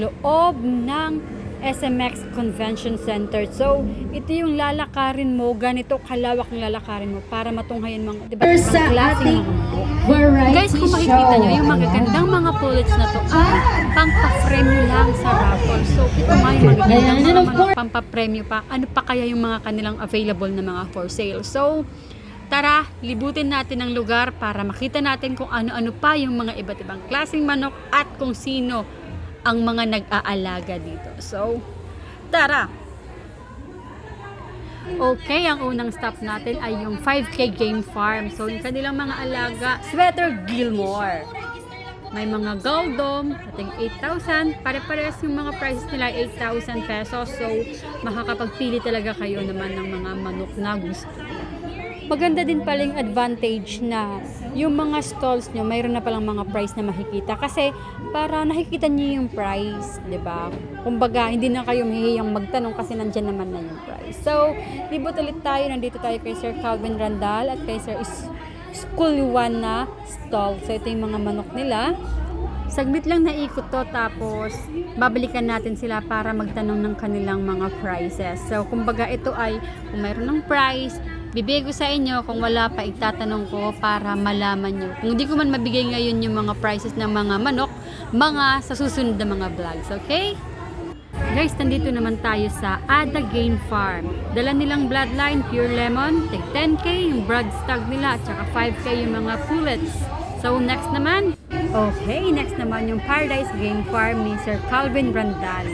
loob ng SMX Convention Center. So, ito yung lalakarin mo, ganito kalawak ang lalakarin mo para matunghayan mga, di ba, sa ating variety Guys, kung makikita nyo, yung magagandang mga pullets na to ay pampapremyo lang sa raffle. So, ito nga yung magagandang mga, mga pampapremyo pa. Ano pa kaya yung mga kanilang available na mga for sale? So, tara, libutin natin ang lugar para makita natin kung ano-ano pa yung mga iba't ibang klaseng manok at kung sino ang mga nag-aalaga dito. So, tara! Okay, ang unang stop natin ay yung 5K Game Farm. So, yung kanilang mga alaga, Sweater Gilmore. May mga Goldom, ating 8,000. Pare-parehas yung mga prices nila, 8,000 pesos. So, makakapagpili talaga kayo naman ng mga manok na gusto. Maganda din pala yung advantage na yung mga stalls nyo, mayroon na palang mga price na makikita. Kasi para nakikita nyo yung price, di ba? Kumbaga, hindi na kayo mahihiyang magtanong kasi nandyan naman na yung price. So, libot ulit tayo. Nandito tayo kay Sir Calvin Randal at kay Sir Is- 1 na stall. So, ito yung mga manok nila. Saglit lang naikot to tapos babalikan natin sila para magtanong ng kanilang mga prices. So, kumbaga ito ay kung mayroon ng price, bibigay ko sa inyo. Kung wala pa, itatanong ko para malaman nyo. Kung hindi ko man mabigay ngayon yung mga prices ng mga manok, mga sa susunod na mga vlogs. Okay? Guys, nandito naman tayo sa Ada Game Farm. Dala nilang bloodline, pure lemon, tig 10k yung brood stag nila, at saka 5k yung mga pullets. So, next naman, okay, next naman yung Paradise Game Farm ni Sir Calvin Brandal.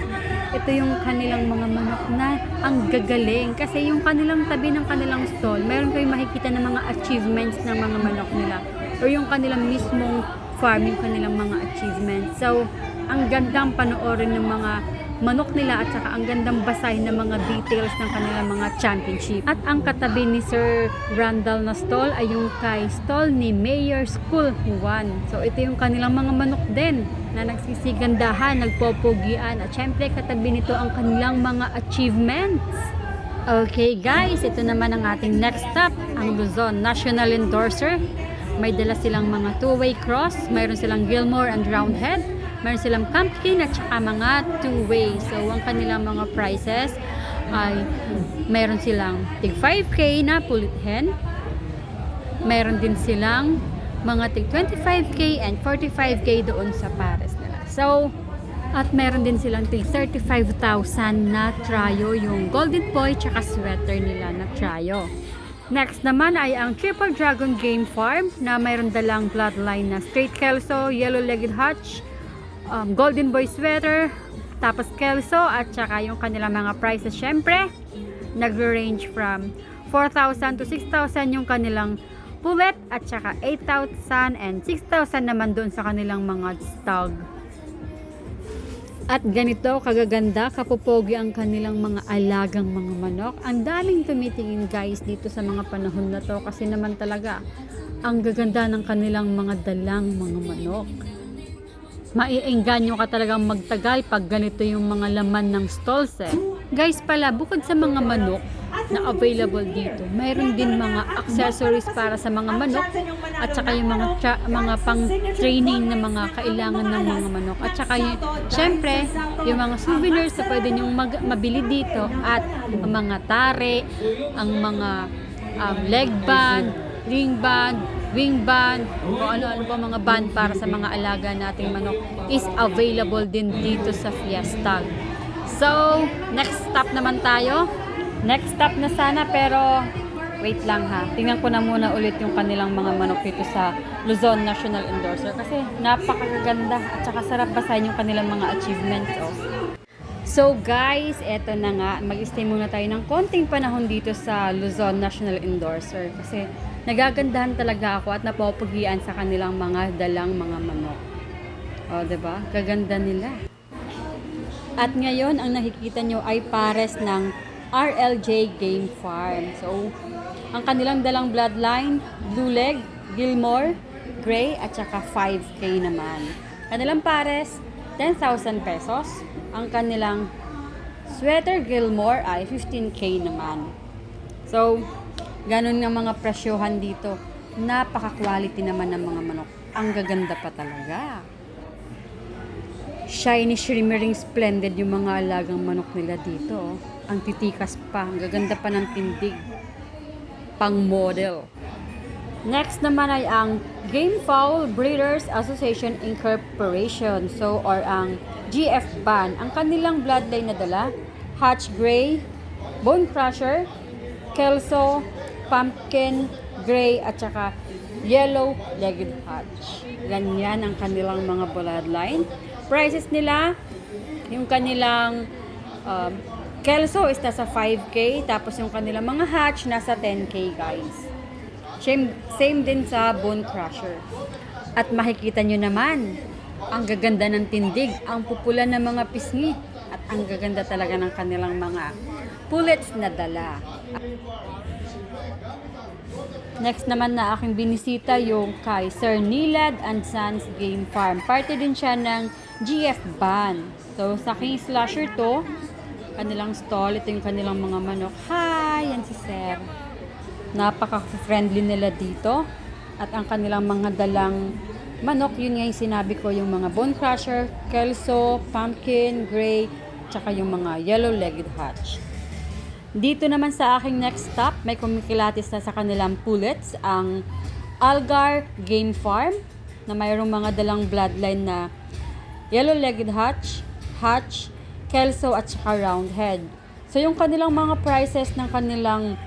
Ito yung kanilang mga manok na ang gagaling. Kasi yung kanilang tabi ng kanilang stall, meron kayong makikita ng mga achievements ng mga manok nila. Or yung kanilang mismong farm, yung kanilang mga achievements. So, ang gandang panoorin ng mga manok nila at saka ang gandang basahin ng mga details ng kanilang mga championship. At ang katabi ni Sir Randall na stall ay yung kay stall ni Mayor School 1. So ito yung kanilang mga manok din na nagsisigandahan, nagpopogian at syempre katabi nito ang kanilang mga achievements. Okay guys, ito naman ang ating next stop, ang Luzon National Endorser. May dala silang mga two-way cross, mayroon silang Gilmore and Roundhead, mayroon silang pumpkin at saka mga two-way. So, ang kanilang mga prices ay mayroon silang tig 5K na pulit hen, mayroon din silang mga tig 25k and 45k doon sa pares nila. So, at meron din silang tig 35,000 na tryo, yung golden boy tsaka sweater nila na tryo. Next naman ay ang Triple Dragon Game Farm na mayroon dalang bloodline na straight kelso, yellow-legged hutch, um, golden boy sweater, tapos kelso at saka yung kanilang mga prices syempre nagre-range from 4,000 to 6,000 yung kanilang pullet at saka 8,000 and 6,000 naman doon sa kanilang mga stag. At ganito kagaganda, kapopogi ang kanilang mga alagang mga manok. Ang daming tumitingin guys dito sa mga panahon na to kasi naman talaga ang gaganda ng kanilang mga dalang mga manok. Maiengganyo ka talagang magtagal pag ganito yung mga laman ng stalls eh. Guys pala, bukod sa mga manok na available dito, mayroon din mga accessories para sa mga manok at saka yung mga tra- mga pang training na mga kailangan ng mga manok. At saka yung, syempre, yung mga souvenirs na pwede nyong mag- mabili dito at mga tare, ang mga um, leg band, ring band, wing band, o ano-ano pa mga band para sa mga alaga nating manok is available din dito sa Fiesta. So, next stop naman tayo. Next stop na sana pero wait lang ha. Tingnan ko na muna ulit yung kanilang mga manok dito sa Luzon National Endorser kasi napakaganda at saka sarap basahin yung kanilang mga achievements. Oh. So guys, eto na nga, mag-stay muna tayo ng konting panahon dito sa Luzon National Endorser kasi nagagandahan talaga ako at napopugian sa kanilang mga dalang mga manok. O, ba? Gaganda nila. At ngayon, ang nakikita nyo ay pares ng RLJ Game Farm. So, ang kanilang dalang bloodline, Blue Leg, Gilmore, Gray, at saka 5K naman. Kanilang pares, 10,000 pesos. Ang kanilang sweater Gilmore ay 15K naman. So, ganun nga mga presyohan dito. Napaka-quality naman ng mga manok. Ang gaganda pa talaga. shiny, shimmering, splendid yung mga alagang manok nila dito. oh. Ang titikas pa, ang gaganda pa ng tindig. Pang model. Next naman ay ang Game Fowl Breeders Association Incorporation. So, or ang GF BAN. Ang kanilang bloodline na dala, Hatch Gray, Bone Crusher, Kelso, Pumpkin, Gray, at saka Yellow Legged Hatch. Ganyan ang kanilang mga bloodline. Prices nila, yung kanilang um, Kelso is nasa 5K, tapos yung kanilang mga hatch nasa 10K guys. Same, same din sa Bone Crusher. At makikita nyo naman, ang gaganda ng tindig, ang pupula ng mga pisngi, at ang gaganda talaga ng kanilang mga pullets na dala. Next naman na aking binisita yung kay Sir Nilad and Sons Game Farm. Parte din siya ng GF Ban. So, sa King Slasher to, kanilang stall. Ito yung kanilang mga manok. Hi! Yan si Sir. Napaka-friendly nila dito. At ang kanilang mga dalang manok, yun nga yung sinabi ko, yung mga bone crusher, kelso, pumpkin, gray, tsaka yung mga yellow-legged hatch. Dito naman sa aking next stop, may kumikilatis na sa kanilang pullets, ang Algar Game Farm, na mayroong mga dalang bloodline na yellow-legged hatch, hatch, kelso at saka roundhead. So yung kanilang mga prices ng kanilang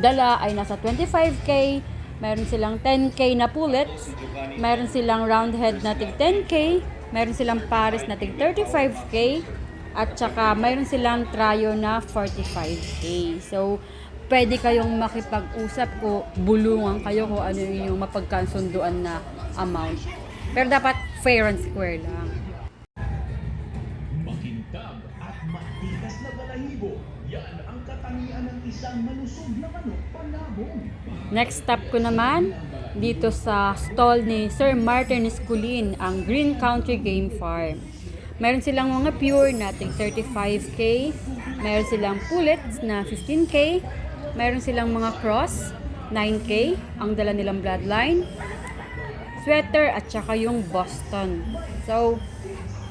dala ay nasa 25k, mayroon silang 10k na pullets, mayroon silang roundhead na tig 10k, mayroon silang pares na tig 35k, at saka mayroon silang tryo na 45k. So, pwede kayong makipag-usap ko, bulungan kayo kung ano yung mapagkasunduan na amount. Pero dapat fair and square lang. Makintab at matikas na balahibo. Yan ang katangian ng isang malusog na manok panabong. Next stop ko naman, dito sa stall ni Sir Martin Esculin, ang Green Country Game Farm. Meron silang mga pure nating 35k, meron silang pullets na 15k, meron silang mga cross 9k, ang dala nilang bloodline, sweater at saka yung Boston. So,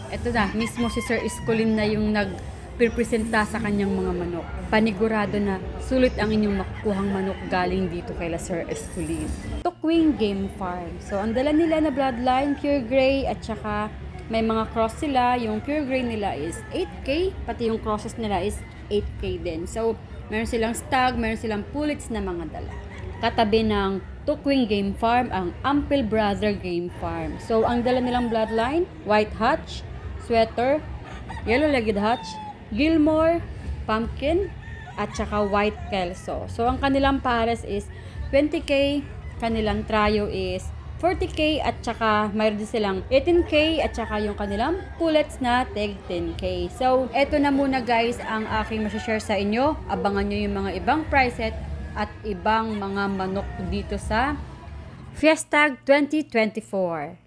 eto na, mismo si Sir Esculin na yung nag pipresenta sa kanyang mga manok. Panigurado na sulit ang inyong makukuhang manok galing dito kay Sir Esculin. Tukwing Game Farm. So, ang dala nila na bloodline, pure gray at saka may mga cross sila. Yung pure gray nila is 8K, pati yung crosses nila is 8K din. So, meron silang stag, meron silang pullets na mga dala. Katabi ng Tukwing Game Farm, ang Ampel Brother Game Farm. So, ang dala nilang bloodline, white hatch, sweater, yellow-legged hatch, Gilmore, pumpkin, at saka white kelso. So, ang kanilang pares is 20k, kanilang tryo is 40k, at saka mayroon din silang 18k, at saka yung kanilang pullets na tag 10k. So, eto na muna guys ang aking masashare sa inyo. Abangan nyo yung mga ibang prices at ibang mga manok dito sa Fiestag 2024.